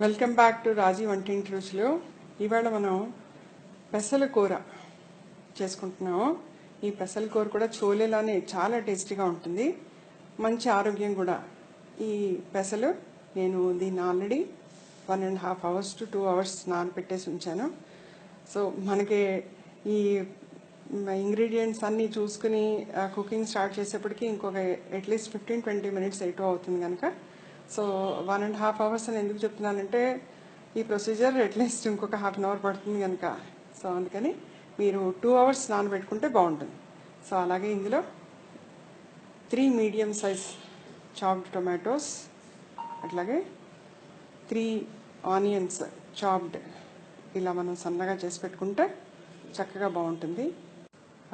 Welcome back to రాజీ వంటింటి రుచులు. ఇవాళ మనం పెసల కూర చేసుకుంటున్నాము. ఈ పెసల కూర కూడా చోలేలానే చాలా టేస్టీగా ఉంటుంది. మంచి ఆరోగ్యం కూడా. ఈ పెసలు నేను దీన్ని already one and half hours to two hours నానపెట్టేసి ఉంచాను. సో మనకి ఈ ఇంగ్రీడియంట్స్ అన్నీ చూసుకుని కుకింగ్ స్టార్ట్ చేసేప్పటికి ఇంకొక at least fifteen twenty minutes eight అవుతుంది కనుక so one and half hours అని ఎందుకు చెప్తున్నానంటే ఈ ప్రొసీజర్ అట్లీస్ట్ ఇంకొక హాఫ్ అన్ అవర్ పడుతుంది కనుక. సో అందుకని మీరు టూ అవర్స్ నానబెట్టుకుంటే బాగుంటుంది. సో అలాగే ఇందులో three medium size chopped tomatoes అట్లాగే త్రీ ఆనియన్స్ చాప్డ్ ఇలా మనం సన్నగా చేసి పెట్టుకుంటే చక్కగా బాగుంటుంది.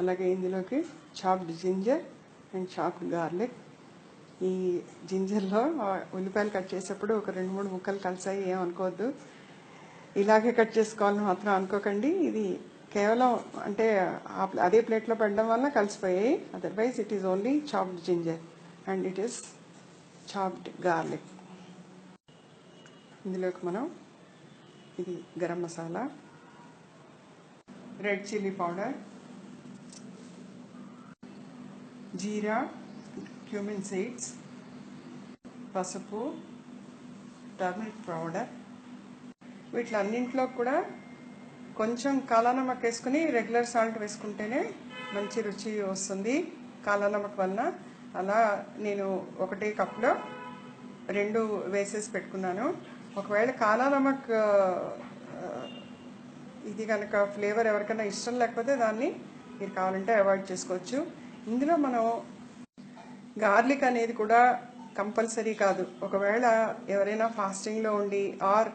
అలాగే ఇందులోకి chopped ginger and chopped garlic ఈ జింజర్లో ఉల్లిపాయలు కట్ చేసేప్పుడు ఒక రెండు మూడు ముక్కలు కలిసాయి ఏమనుకోవద్దు ఇలాగే కట్ చేసుకోవాలని మాత్రం అనుకోకండి. ఇది కేవలం అంటే ఆ అదే ప్లేట్లో పెట్టడం వల్ల కలిసిపోయాయి. Otherwise it is only chopped ginger and it is chopped garlic ఇందులోకి మనం ఇది garam masala red chilli powder జీరా క్యూమిన్ సీడ్స్ పసుపు టర్మరిక్ పౌడర్. వీటిలన్నింటిలో కూడా కొంచెం కాలానమక్ వేసుకుని రెగ్యులర్ సాల్ట్ వేసుకుంటేనే మంచి రుచి వస్తుంది. కాలానమక్ వలన అలా నేను ఒకటే కప్లో రెండు వేసేసి పెట్టుకున్నాను. ఒకవేళ కాలానమక్ ఇది కనుక ఫ్లేవర్ ఎవరికైనా ఇష్టం లేకపోతే దాన్ని మీరు కావాలంటే అవాయిడ్ చేసుకోవచ్చు. ఇందులో మనం గార్లిక్ అనేది కూడా కంపల్సరీ కాదు. ఒకవేళ ఎవరైనా ఫాస్టింగ్లో ఉండి ఆర్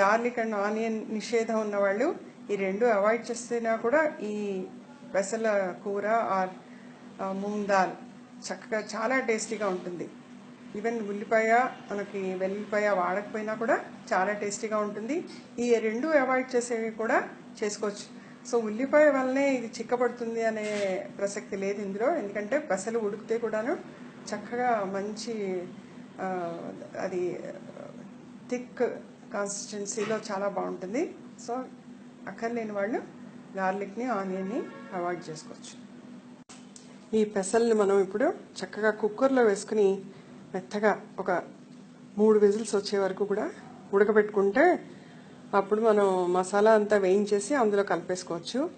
గార్లిక్ అండ్ ఆనియన్ నిషేధం ఉన్నవాళ్ళు ఈ రెండు అవాయిడ్ చేసినా కూడా ఈ పెసల కూర ఆర్ మూంగ్ దాల్ చక్కగా చాలా టేస్టీగా ఉంటుంది. ఈవెన్ ఉల్లిపాయ మనకి వెల్లిపాయ వాడకపోయినా కూడా చాలా టేస్టీగా ఉంటుంది. ఈ రెండు అవాయిడ్ చేసేవి కూడా చేసుకోవచ్చు. సో ఉల్లిపాయ వల్లనే ఇది చిక్కబడుతుంది అనే ప్రసక్తి లేదు ఇందులో. ఎందుకంటే పెసలు ఉడికితే కూడాను చక్కగా మంచి అది థిక్ కాన్సిస్టెన్సీలో చాలా బాగుంటుంది. సో అక్కర్లేని వాళ్ళు గార్లిక్ని ఆనియన్ని అవాయిడ్ చేసుకోవచ్చు. ఈ పెసల్ని మనం ఇప్పుడు చక్కగా కుక్కర్లో వేసుకుని మెత్తగా ఒక మూడు విజిల్స్ వచ్చే వరకు కూడా ఉడకబెట్టుకుంటే అప్పుడు మనం మసాలా అంతా వేయించేసి అందులో కలిపేసుకోవచ్చు.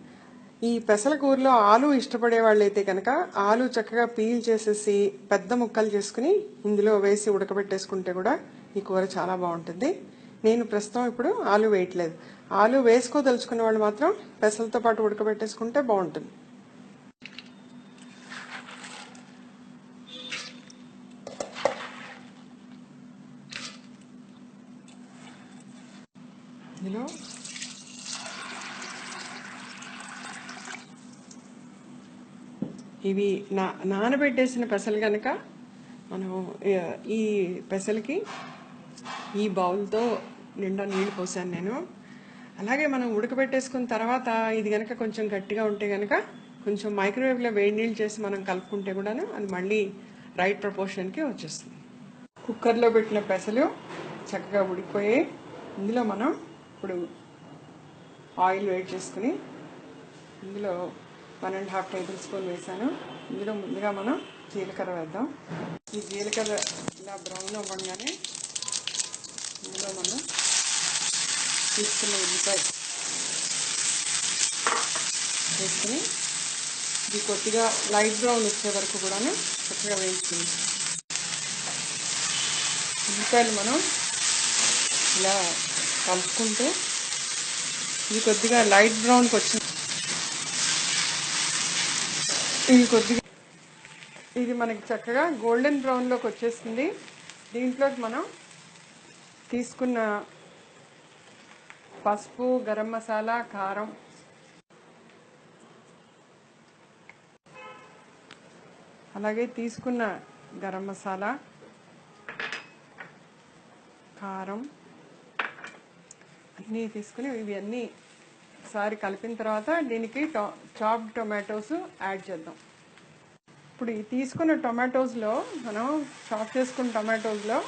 ఈ పెసల కూరలో ఆలు ఇష్టపడే వాళ్ళైతే కనుక ఆలు చక్కగా పీల్ చేసేసి పెద్ద ముక్కలు చేసుకుని ఇందులో వేసి ఉడకబెట్టేసుకుంటే కూడా ఈ కూర చాలా బాగుంటుంది. నేను ప్రస్తుతం ఇప్పుడు ఆలు వేయట్లేదు. ఆలు వేసుకోదలుచుకున్న వాళ్ళు మాత్రం పెసలతో పాటు ఉడకబెట్టేసుకుంటే బాగుంటుంది. ఇందులో ఇవి నా నానబెట్టేసిన పెసలు కనుక మనం ఈ పెసలకి ఈ బౌల్తో నిండా నీళ్ళు పోసాను నేను. అలాగే మనం ఉడకబెట్టేసుకున్న తర్వాత ఇది కనుక కొంచెం గట్టిగా ఉంటే కనుక కొంచెం మైక్రోవేవ్లో వేడి నీళ్ళు చేసి మనం కలుపుకుంటే కూడాను అది మళ్ళీ రైట్ ప్రపోర్షన్కి వచ్చేస్తుంది. కుక్కర్లో పెట్టిన పెసలు చక్కగా ఉడికిపోయాయి ఇందులో మనం ఇప్పుడు ఆయిల్ వేడి చేసుకుని ఇందులో one and half tablespoon వేసాను. ఇందులో ముందుగా మనం జీలకర్ర వేద్దాం. ఈ జీలకర్ర ఇలా బ్రౌన్ అవ్వగానే ఇందులో మనం తీసుకున్న ఉల్లిపాయ వేసుకుని ఇది కొద్దిగా లైట్ బ్రౌన్ వచ్చే వరకు కూడాను చక్కగా వేయించుకుంది. ఉల్లిపాయలు మనం ఇలా కలుపుకుంటే ఇది కొద్దిగా లైట్ బ్రౌన్కి వచ్చింది. ఇది కొద్దిగా ఇది మనకి చక్కగా గోల్డెన్ బ్రౌన్లోకి వచ్చేస్తుంది దీంట్లోకి మనం తీసుకున్న పసుపు గరం మసాలా కారం. అలాగే తీసుకున్న గరం మసాలా కారం. అన్నీ తీసుకుని ఇవన్నీ సారి కలిపిన తర్వాత దీనికి టొ చాప్ టొమాటోస్ యాడ్ చేద్దాం. ఇప్పుడు ఈ తీసుకున్న టొమాటోస్లో మనం చాప్ చేసుకున్న టొమాటోస్లో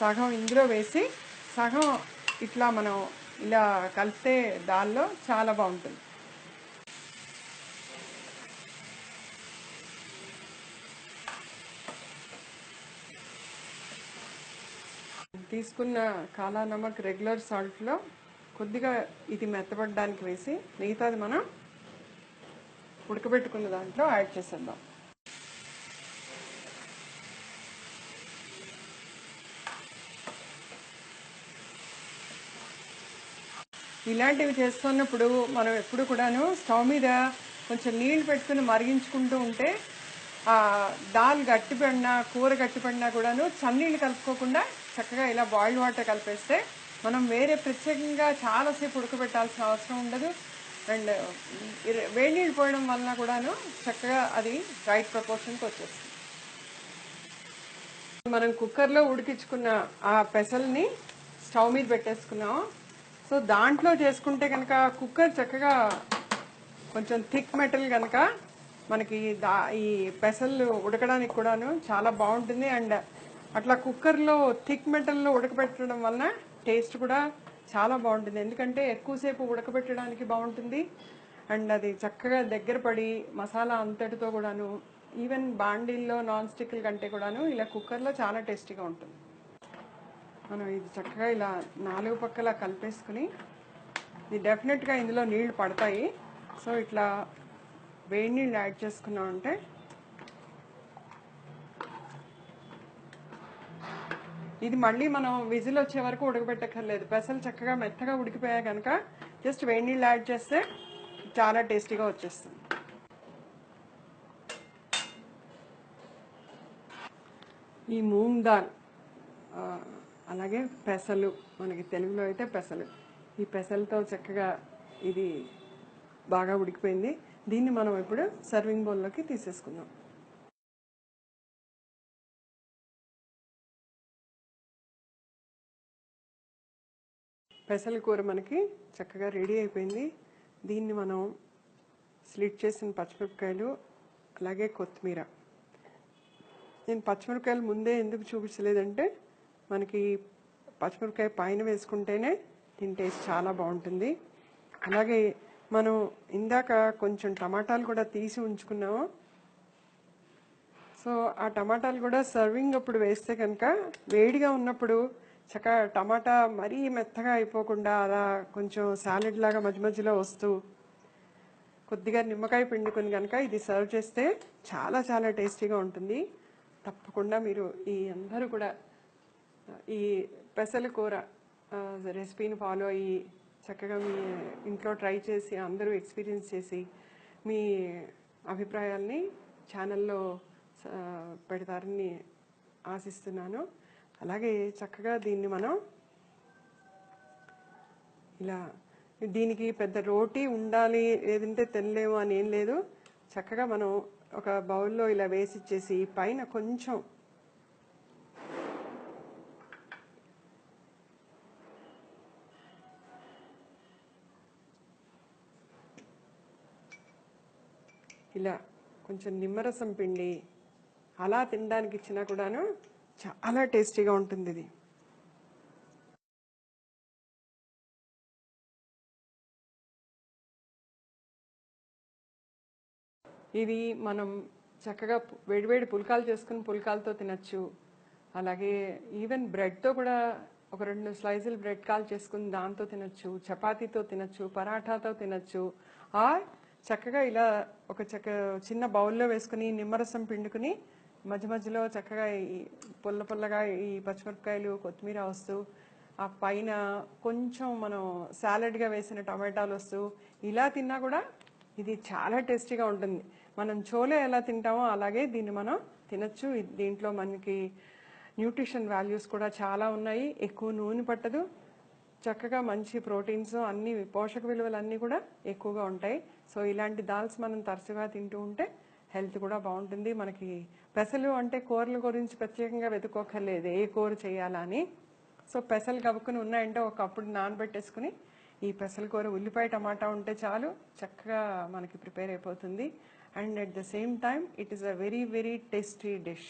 సగం ఇందులో వేసి సగం ఇట్లా మనం ఇలా కలిపితే దాల్లో చాలా బాగుంటుంది. తీసుకున్న కాలా నమక్ రెగ్యులర్ సాల్ట్లో కొద్దిగా ఇది మెత్తబడడానికి వేసి మిగతాది మనం ఉడకబెట్టుకున్న దాంట్లో యాడ్ చేసేద్దాం. ఇలాంటివి చేస్తున్నప్పుడు మనం ఎప్పుడు కూడాను స్టవ్ మీద కొంచెం నీళ్ళు పెట్టుకుని మరిగించుకుంటూ ఉంటే ఆ దాల్ గట్టిపడినా కూర గట్టిపడినా కూడాను చన్నీళ్ళు కలుపుకోకుండా చక్కగా ఇలా బాయిల్డ్ వాటర్ కలిపేస్తే మనం వేరే ప్రత్యేకంగా చాలాసేపు ఉడకబెట్టాల్సిన అవసరం ఉండదు. అండ్ వేడి నీళ్ళు పోయడం వలన కూడాను చక్కగా అది రైట్ ప్రపోర్షన్కి వచ్చేస్తుంది. మనం కుక్కర్లో ఉడికించుకున్న ఆ పెసల్ని స్టవ్ మీద పెట్టేసుకున్నాం సో దాంట్లో చేసుకుంటే కనుక కుక్కర్ చక్కగా కొంచెం థిక్ మెటల్ కనుక మనకి దా ఈ పెసలు ఉడకడానికి కూడాను చాలా బాగుంటుంది. అండ్ అట్లా కుక్కర్లో థిక్ మెటల్లో ఉడకబెట్టడం వలన టేస్ట్ కూడా చాలా బాగుంటుంది. ఎందుకంటే ఎక్కువసేపు ఉడకబెట్టడానికి బాగుంటుంది. అండ్ అది చక్కగా దగ్గర పడి మసాలా అంతటితో కూడాను ఈవెన్ బాండీల్లో నాన్ స్టిక్ల కంటే కూడాను ఇలా కుక్కర్లో చాలా టేస్టీగా ఉంటుంది. మనం ఇది చక్కగా ఇలా నాలుగు పక్కల కలిపేసుకుని ఇది డెఫినెట్గా ఇందులో నీళ్ళు పడతాయి. సో ఇట్లా వేడి నీళ్ళు యాడ్ చేసుకున్నామంటే ఇది మళ్ళీ మనం విజిల్ వచ్చే వరకు ఉడకబెట్టక్కర్లేదు. పెసలు చక్కగా మెత్తగా ఉడికిపోయా కనుక జస్ట్ వేడి నీళ్ళు యాడ్ చేస్తే చాలా టేస్టీగా వచ్చేస్తుంది. ఈ మూంగ్ దాల్ అలాగే పెసలు మనకి తెలుగులో అయితే పెసలు. ఈ పెసలతో చక్కగా ఇది బాగా ఉడికిపోయింది. దీన్ని మనం ఇప్పుడు సర్వింగ్ బౌల్లోకి తీసేసుకుందాం. పెసల కూర మనకి చక్కగా రెడీ అయిపోయింది. దీన్ని మనం స్లిట్ చేసిన పచ్చిమిరపకాయలు అలాగే కొత్తిమీర. నేను పచ్చిమిరపకాయలు ముందే ఎందుకు చూపించలేదంటే మనకి పచ్చిమిరపకాయ పైన వేసుకుంటేనే దీని టేస్ట్ చాలా బాగుంటుంది. అలాగే మనం ఇందాక కొంచెం టమాటాలు కూడా తీసి ఉంచుకున్నాము. సో ఆ టమాటాలు కూడా సర్వింగ్ అప్పుడు వేస్తే కనుక వేడిగా ఉన్నప్పుడు చక్కగా టమాటా మరీ మెత్తగా అయిపోకుండా అలా కొంచెం సాలెడ్ లాగా మధ్య మధ్యలో వస్తూ కొద్దిగా నిమ్మకాయ పిండుకొని కనుక ఇది సర్వ్ చేస్తే చాలా చాలా టేస్టీగా ఉంటుంది. తప్పకుండా మీరు ఈ అందరూ కూడా ఈ పెసల కూర రెసిపీని ఫాలో అయ్యి చక్కగా మీ ఇంట్లో ట్రై చేసి అందరూ ఎక్స్పీరియన్స్ చేసి మీ అభిప్రాయాల్ని ఛానల్లో పెడతారని ఆశిస్తున్నాను. అలాగే చక్కగా దీన్ని మనం ఇలా దీనికి పెద్ద రోటీ ఉండాలి లేదంటే తినలేము అని ఏం లేదు. చక్కగా మనం ఒక బౌల్లో ఇలా వేసి ఇచ్చేసి పైన కొంచెం ఇలా కొంచెం నిమ్మరసం పిండి అలా తినడానికి ఇచ్చినా కూడాను చాలా టేస్టీగా ఉంటుంది ఇది. ఇది మనం చక్కగా వేడివేడి పుల్కాలు చేసుకుని పుల్కాలతో తినచ్చు. అలాగే ఈవెన్ బ్రెడ్తో కూడా ఒక రెండు స్లైజులు బ్రెడ్ కాల్ చేసుకుని దాంతో తినచ్చు చపాతీతో తినచ్చు పరాఠాతో తినచ్చు. ఆ చక్కగా ఇలా ఒక చక్క చిన్న బౌల్లో వేసుకుని నిమ్మరసం పిండుకుని మధ్య మధ్యలో చక్కగా ఈ పుల్ల పుల్లగా ఈ పచ్చిమిరపకాయలు కొత్తిమీర వస్తూ ఆ పైన కొంచెం మనం సాలడ్గా వేసిన టమాటాలు వస్తూ ఇలా తిన్నా కూడా ఇది చాలా టేస్టీగా ఉంటుంది. మనం చోలే ఎలా తింటామో అలాగే దీన్ని మనం తినచ్చు. దీంట్లో మనకి న్యూట్రిషన్ వాల్యూస్ కూడా చాలా ఉన్నాయి. ఎక్కువ నూనె పట్టదు. చక్కగా మంచి ప్రోటీన్స్ అన్ని పోషక విలువలు అన్నీ కూడా ఎక్కువగా ఉంటాయి. సో ఇలాంటి దాల్స్ మనం తరచుగా తింటూ ఉంటే హెల్త్ కూడా బాగుంటుంది. మనకి పెసలు అంటే కూరల గురించి ప్రత్యేకంగా వెతుక్కోకర్లేదు ఏ కూర చేయాలని సో పెసలు కవ్వుకుని ఉన్నాయంటే ఒకప్పుడు నానబెట్టేసుకుని ఈ పెసల కూర ఉల్లిపాయ టమాటా ఉంటే చాలు చక్కగా మనకి ప్రిపేర్ అయిపోతుంది. And at the same time it is a very very tasty dish.